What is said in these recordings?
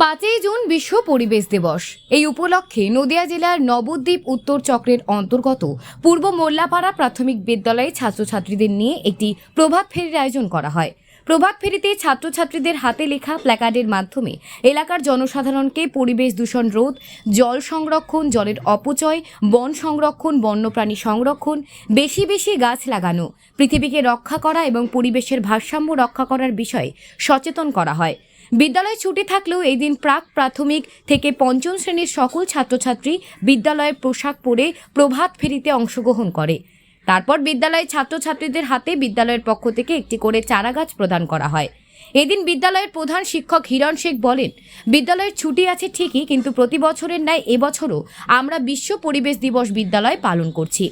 পাঁচই জুন বিশ্ব পরিবেশ দিবস। এই উপলক্ষে নদিয়া জেলার নবদ্বীপ উত্তর চক্রের অন্তর্গত পূর্ব মোল্লাপাড়া প্রাথমিক বিদ্যালয়ে ছাত্রছাত্রীদের নিয়ে একটি প্রভাত ফেরির আয়োজন করা হয়। প্রভাত ফেরিতে ছাত্রছাত্রীদের হাতে লেখা প্ল্যাকার্ডের মাধ্যমে এলাকার জনসাধারণকে পরিবেশ দূষণ রোধ, জল সংরক্ষণ, জলের অপচয়, বন সংরক্ষণ, বন্যপ্রাণী সংরক্ষণ, বেশি বেশি গাছ লাগানো, পৃথিবীকে রক্ষা করা এবং পরিবেশের ভারসাম্য রক্ষা করার বিষয়ে সচেতন করা হয়। বিদ্যালয় ছুটি থাকলেও এই দিন প্রাক প্রাথমিক থেকে পঞ্চম শ্রেণির সকল ছাত্রছাত্রী বিদ্যালয়ের পোশাক পরে প্রভাত ফেরিতে অংশগ্রহণ করে। তারপর বিদ্যালয়ের ছাত্রছাত্রীদের হাতে বিদ্যালয়ের পক্ষ থেকে একটি করে চারাগাছ প্রদান করা হয়। এদিন বিদ্যালয়ের প্রধান শিক্ষক হিরণ শেখ বলেন, বিদ্যালয়ের ছুটি আছে ঠিকই, কিন্তু প্রতি বছরের ন্যায় এবছরও আমরা বিশ্ব পরিবেশ দিবস বিদ্যালয় পালন করছি।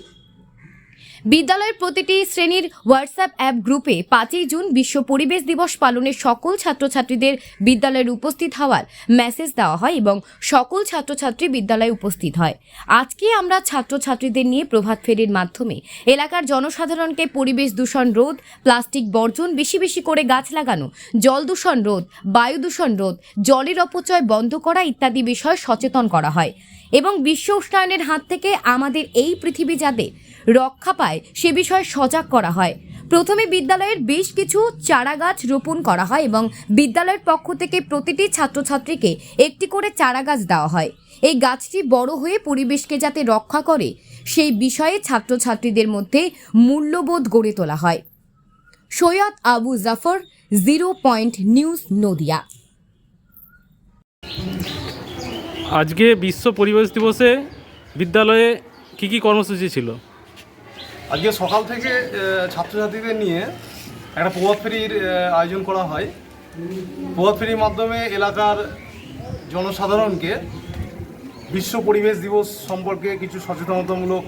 বিদ্যালয়ের প্রতিটি শ্রেণির হোয়াটসঅ্যাপ অ্যাপ গ্রুপে পাঁচই জুন বিশ্ব পরিবেশ দিবস পালনে সকল ছাত্রছাত্রীদের বিদ্যালয়ের উপস্থিত হওয়ার মেসেজ দেওয়া হয় এবং সকল ছাত্রছাত্রী বিদ্যালয়ে উপস্থিত হয়। আজকে আমরা ছাত্রছাত্রীদের নিয়ে প্রভাত ফেরির মাধ্যমে এলাকার জনসাধারণকে পরিবেশ দূষণ রোধ, প্লাস্টিক বর্জন, বেশি বেশি করে গাছ লাগানো, জল দূষণ রোধ, বায়ু দূষণ রোধ, জলের অপচয় বন্ধ করা ইত্যাদি বিষয়ে সচেতন করা হয়। এবং বিশ্ব উষ্ণায়নের হাত থেকে আমাদের এই পৃথিবী যাতে রক্ষা পায়, সে বিষয়ে সজাগ করা হয়। প্রথমে বিদ্যালয়ের বেশ কিছু চারা গাছ রোপণ করা হয় এবং বিদ্যালয়ের পক্ষ থেকে প্রতিটি ছাত্রছাত্রীকে একটি করে চারা গাছ দেওয়া হয়। এই গাছটি বড় হয়ে পরিবেশকে যাতে রক্ষা করে, সেই বিষয়ে ছাত্রছাত্রীদের মধ্যে মূল্যবোধ গড়ে তোলা হয়। Syed Abu Jafar, zero point news, Nadia. আজকে বিশ্ব পরিবেশ দিবসে বিদ্যালয়ে কি কি কর্মসূচি ছিল? আজকে সকাল থেকে ছাত্রছাত্রীদের নিয়ে একটা প্রভাত ফেরির আয়োজন করা হয়। প্রভাত ফেরির মাধ্যমে এলাকার জনসাধারণকে বিশ্ব পরিবেশ দিবস সম্পর্কে কিছু সচেতনতামূলক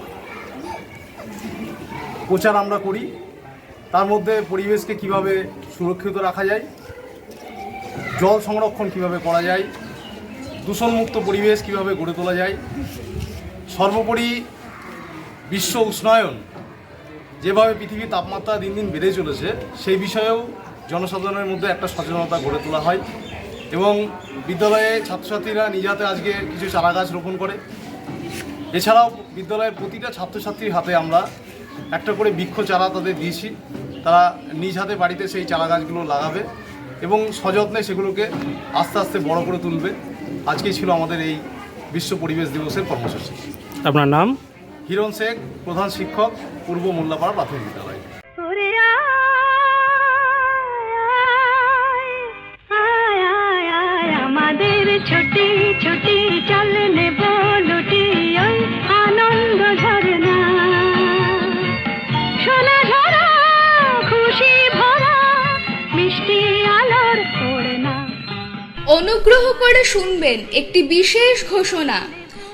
প্রচার আমরা করি। তার মধ্যে পরিবেশকে কীভাবে সুরক্ষিত রাখা যায়, জল সংরক্ষণ কীভাবে করা যায়, দূষণমুক্ত পরিবেশ কীভাবে গড়ে তোলা যায়, সর্বোপরি বিশ্ব উষ্ণায়ন যেভাবে পৃথিবীর তাপমাত্রা দিন দিন বেড়ে চলেছে, সেই বিষয়েও জনসাধারণের মধ্যে একটা সচেতনতা গড়ে তোলা হয় এবং বিদ্যালয়ে ছাত্রছাত্রীরা নিজ হাতে আজকে কিছু চারা গাছ রোপণ করে। এছাড়াও বিদ্যালয়ের প্রতিটা ছাত্রছাত্রীর হাতে আমরা একটা করে বৃক্ষ চারা তাদের দিয়েছি। তারা নিজ হাতে বাড়িতে সেই চারা গাছগুলো লাগাবে এবং সযত্নে সেগুলোকে আস্তে আস্তে বড় করে তুলবে। আজকেই ছিল আমাদের এই বিশ্ব পরিবেশ দিবসের কর্মসূচি। আপনার নাম? হিরণ শেখ প্রধান শিক্ষক পূর্ব মোল্লাপাড়া প্রাথমিক বিদ্যালয়। আয়, আয়, আয়, আয়, আমাদের ছুটি ছুটি চল নেব লুটি ওই আনন্দ ঝরনা সোনা ঝরা খুশি ভরা মিষ্টি আলোর ওড়না। অনুগ্রহ করে শুনবেন একটি বিশেষ ঘোষণা।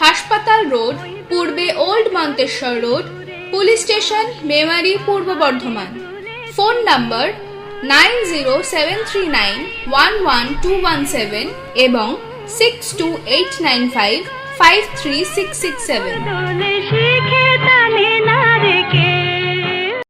হাসপাতাল রোড, পূর্বে old Manteswar road, police station, Memari, পূর্ব Bardhaman. Phone number nine zero seven three nine one one two one seven এবং six two eight nine five five three six six seven